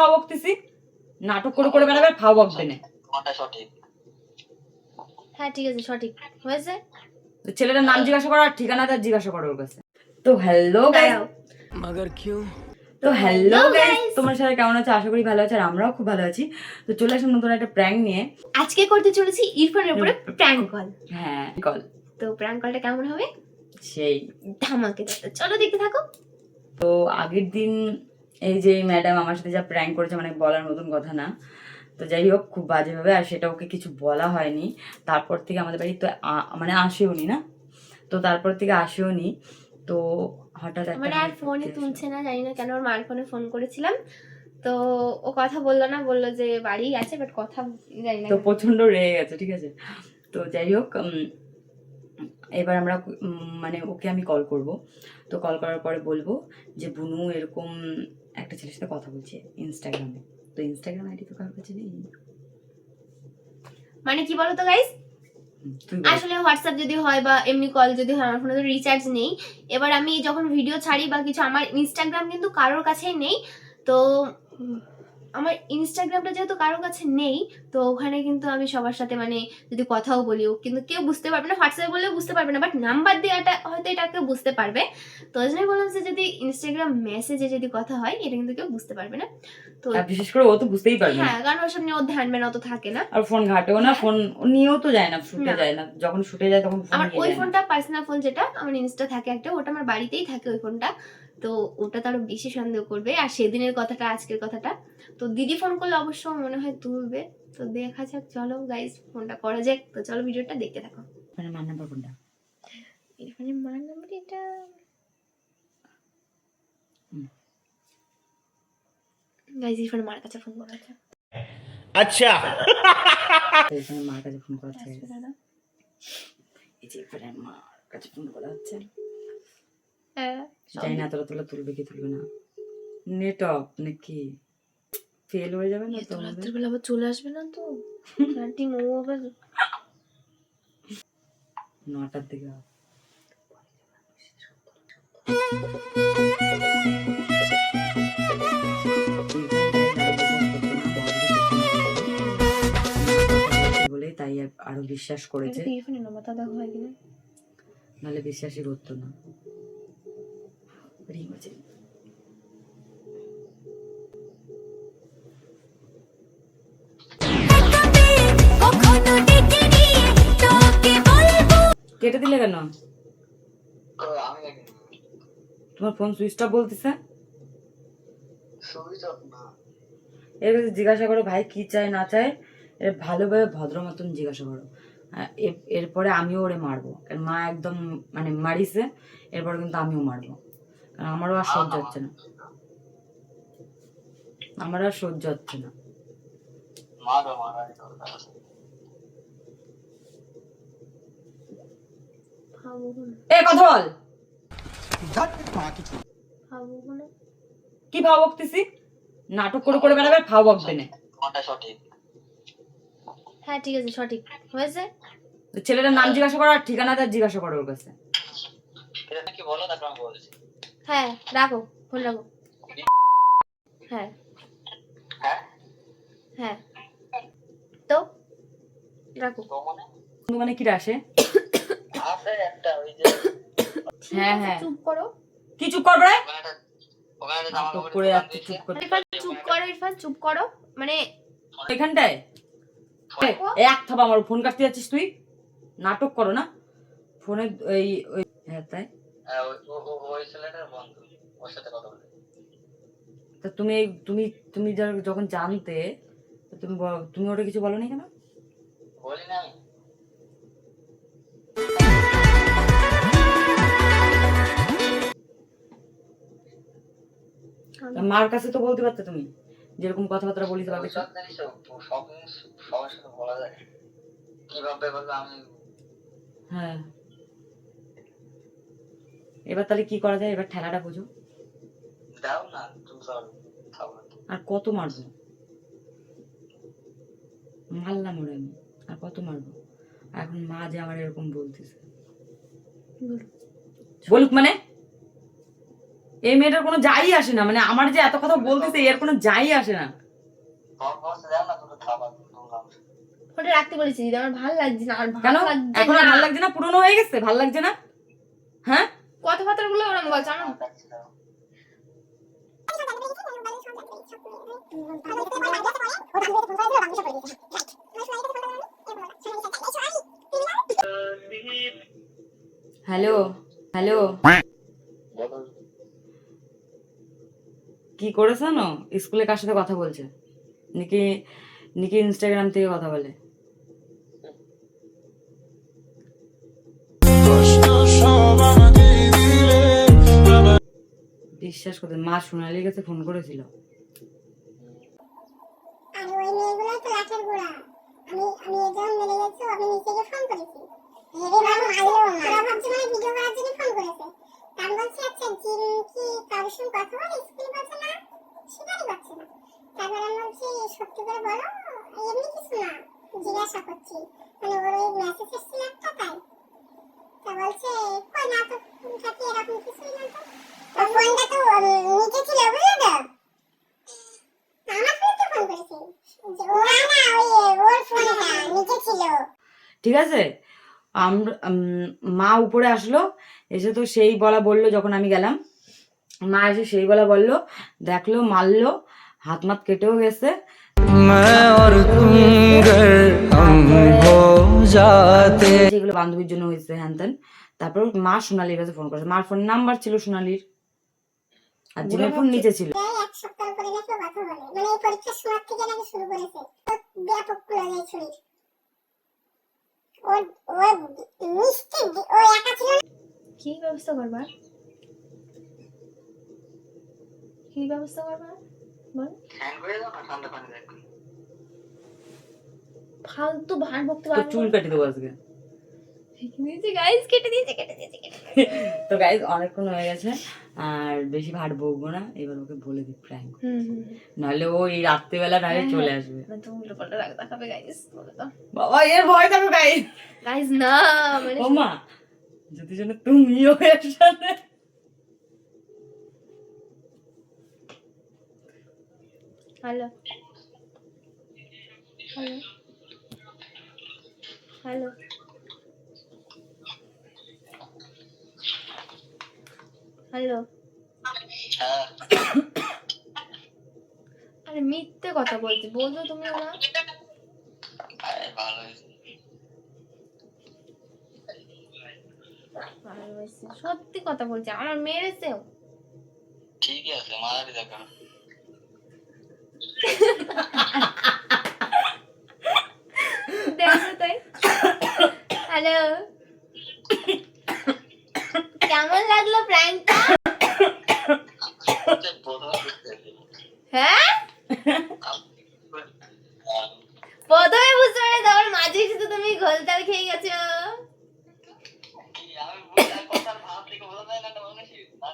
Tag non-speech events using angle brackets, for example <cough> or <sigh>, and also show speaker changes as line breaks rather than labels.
ভাও বকতেছি নাটক করে করে বেড়াবে ফাও বকবে না
হ্যাঁ ঠিক আছে সঠিক। হয়েছে?
ছেলেটার নাম জিজ্ঞাসা করো আর ঠিকানাটা জিজ্ঞাসা করো ওর কাছে। তো হ্যালো গাইস
দাঁড়াও।
তো হ্যালো গাইস তোমার সবাই কেমন আছে? আশা করি ভালো আছে আর আমরাও খুব ভালো আছি। তো চলে আসলাম নতুন একটা প্র্যাঙ্ক নিয়ে।
আজকে করতে চলেছি ইরফানের উপরে প্র্যাঙ্ক কল
হ্যাঁ কল
তো প্র্যাঙ্ক কলটা কেমন হবে?
সেই।
ধামাকে চলো দেখতে থাকো।
তো আগের দিন এই যে এই ম্যাডাম আমার সাথে যা প্র্যাঙ্ক করেছে মানে বলার মতন কথা না। তো যাই হোক খুব বাজেভাবে আর সেটা ওকে কিছু বলা হয়নি। তারপর থেকে আমাদের বাড়ি তো মানে আসেও নি না। তো তারপর থেকে আসেও নি। তো হঠাৎ
মানে আর
মেয়ে
ফোনে তুলছে না জানি না কেন ওর মার ফোনে ফোন করেছিলাম। তো ও কথা বলল না বলল যে বাড়ি আছে বাট কথা জানি না
তো প্রচণ্ড রেগে গেছে ঠিক আছে? তো যাই হোক এবার আমরা মানে ওকে আমি কল করব। তো কল করার পরে বলব যে বুনু এরকম একটা ছেলের সাথে কথা বলছে ইনস্টাগ্রামে তো ইনস্টাগ্রাম আইডি তো কারোর কাছে নেই।
মানে কি বলতো গাইস। আসলে হোয়াটসঅ্যাপ যদি হয় বা এমনি কল যদি হয় আমার ফোনে তো রিচার্জ নেই। এবার আমি যখন ভিডিও ছাড়ি বা কিছু আমার ইনস্টাগ্রাম কিন্তু কারোর কাছেই নেই। তো আমার ইনস্টাগ্রামটা যেহেতু কারোর কাছে নেই তো ওখানে কিন্তু আমি সবার সাথে মানে যদি কথাও বলি কিন্তু কেউ বুঝতে পারবে না হোয়াটসঅ্যাপে বললেও বুঝতে পারবে না বাট নাম্বার দেওয়াটা হয়তো এটা কেউ বুঝতে পারবে। তো ওই জন্যই বললাম যে যদি ইনস্টাগ্রাম মেসেজে যদি কথা হয় এটা কিন্তু কেউ বুঝতে পারবে না। তো
বিশেষ করে ও তো বুঝতেই পারবে না।
হ্যাঁ কারণ ওর ধ্যান ম্যান অত থাকে না।
আর ফোন ঘাটেও না ফোন নিয়েও তো যায় না শুটে যায় না। যখন শুটে যায় তখন
আমার ওই ফোনটা পার্সোনাল ফোন যেটা আমার ইনস্টা থাকে একটা ওটা আমার বাড়িতেই থাকে ওই ফোনটা তো ওটা তারও বেশি সন্দেহ করবে। আর সেদিনের কথাটা আজকের কথাটা। তো দিদি ফোন করলে অবশ্য মনে হয় তুলবে। তো দেখা যাক চলো গাইজ ফোনটা করা যাক। তো চলো ভিডিওটা দেখতে থাকো।
মানে মার নাম্বার কোনটা?
ইরফানের মার নাম্বার এটা। গাইজ ইরফানের মার কাছে ফোন করা
যাক।
আচ্ছা। ইরফানের মার কাছে ফোন করা যাক এই যে ইরফানের মার কাছে ফোন করা হচ্ছে।
হ্যাঁ
জানি না তোরা তোলা তুলবে কি তুলবে না। নেট অফ নাকি? ফেল হয়ে যাবে না তো?
রাত্রিবেলা আবার চলে আসবে না তো? আন্টি আবার
নটার দিকে হবে। বলে তাই আরও বিশ্বাস করেছে। নাহলে বিশ্বাসই করতো না। হচ্ছে। কেটে দিলে কেন? তোমার ফোন সুইচ অফ বলতেছে কাছে জিজ্ঞাসা করো, ভাই, কি চায়, না চায়? এর ভালোভাবে ভদ্র মতন জিজ্ঞাসা করো। এরপরে আমিও ওরে মারবো। কারণ মা একদম মানে মারিছে, এরপরে কিন্তু আমিও মারবো। আমারও আর সহ্য হচ্ছে না। আমার আর সহ্য হচ্ছে না। এ কথা বল। কি ভাব বকতেছি? নাটক করে করে বেড়াবে ভাব বকবে না।
সঠিক?
হ্যাঁ ঠিক আছে সঠিক। হয়েছে?
ছেলেটার নাম জিজ্ঞাসা করো আর ঠিকানাটা জিজ্ঞাসা করো ওর কাছে।
এটা নাকি বলো তারপর আমি বলছি।
হ্যাঁ রাখো ফোন রাখো। হ্যাঁ।
হ্যাঁ?
হ্যাঁ। তো? রাখো।
তো মানে
মানে কি আসে?
আছে একটা ওই যে
হ্যাঁ, হ্যাঁ।
চুপ করো।
কি চুপ করবে চুপ করতে
ইরফান চুপ করো ইরফান চুপ করো। মানে
এখানটায়? এক থাবা আমার ফোন কাটতে যাচ্ছিস তুই? নাটক করো না। ফোনে ওই ওই হ্যাঁ তাই?
হ্যাঁ, ওই- ও- ও- ওই ছেলেটার বন্ধু ওর সাথে কথা বলে।
তা তুমি তুমি তুমি যখন জানতে তুমি তুমি ওটা কিছু বলো নি কেন
বলি না
মার কাছে তো বলতে পারতে তুমি যেরকম কথাবার্তা বলিস বা কিছু।
ওইসব সব সবার সাথে বলা যায়। কীভাবে বলব আমি।
হ্যাঁ। এবার তাহলে কি করা যায়? এবার ঠেলাটা বুঝো।
দাও না।
আর কত মারবো? মারলাম ওরে আমি আর কত মারবো? এখন মা যে আমার এরকম বলতেছে। বলুক মানে? এই মেয়েটার কোনো যাই আসে না মানে আমার যে এত কথা বলতেছে এর কোনো যাই আসে না।
ওটা রাখতে বলেছি আমার ভালো লাগছে না ভালো লাগছে
এখন আর ভালো লাগছে না? পুরনো হয়ে গেছে? ভালো লাগছে না? হ্যাঁ?
কথাবার্তা গুলো ওরকম বলছে আমার
হ্যালো হ্যালো কি করেছে স্কুলে কার সাথে কথা বলছে? নাকি নাকি ইনস্টাগ্রাম থেকে কথা বলে?
না স্বীকারই করছে। না? তারপর আমি বলছি সত্যি করে বলো এমনি কিছু না জিজ্ঞাসা করছি। মানে ওর ওই মেসেজ এসেছিল একটা তাই। তা বলছে কই না তো থাকি এরকম কিছুই না তো?
ঠিক আছে? আমরা মা উপরে আসলো এসে তো সেই বলা বলল যখন আমি গেলাম। মা এসে সেই বলা বলল দেখল মারলো হাত মাত কেটেও গেছে। বান্ধবীর জন্য হয়েছে হ্যান তারপর মা সোনালির কাছে ফোন করেছে। মার ফোন নাম্বার ছিল সোনালির। আর নিচে ছিল।
প্রায় এক সপ্তাহ পরে নাকি ও কথা বলে। মানে এই পরীক্ষার সময় থেকে নাকি শুরু করেছে। তো ব্যাপক যায় শরীর ওর ওর মিষ্টি ও একা ছিল
কি ব্যবস্থা করবা? কি ব্যবস্থা করবা? বল।
ফ্যান করে দাও না ঠান্ডা পানি দেখো
ফালতু ভান ভক্তি
তো চুল কাটি দেবো আজকে।
গাইস কেটে দিয়েছে কেটে দিয়েছে
তো অনেকক্ষণ হয়ে গেছে আর বেশি ভাট বকবো না এবার ওকে বলে দিই প্র্যাঙ্ক নাহলে ও এই রাত্রিবেলা নাহলে
হ্যাঁ,
চলে
হ্যাঁ।
আসবে।
তুমি উল্টো পাল্টা রাগ দেখাবে গাইস
বাবা এর ভয়
গাইস না মানে
ও মা যদি যেন তুমিও এর সাথে।
Hello hello hello hello.
হ্যাঁ।
আরে মিথ্যে কথা বলছি বলছো তুমি ভালোবাসি সত্যি কথা বলছি আমার মেরেছেও
ঠিকই আছে মারারি দেখা
দেখো তাই। হ্যালো। কেমন লাগল প্র্যাঙ্কটা <coughs> হ্যাঁ।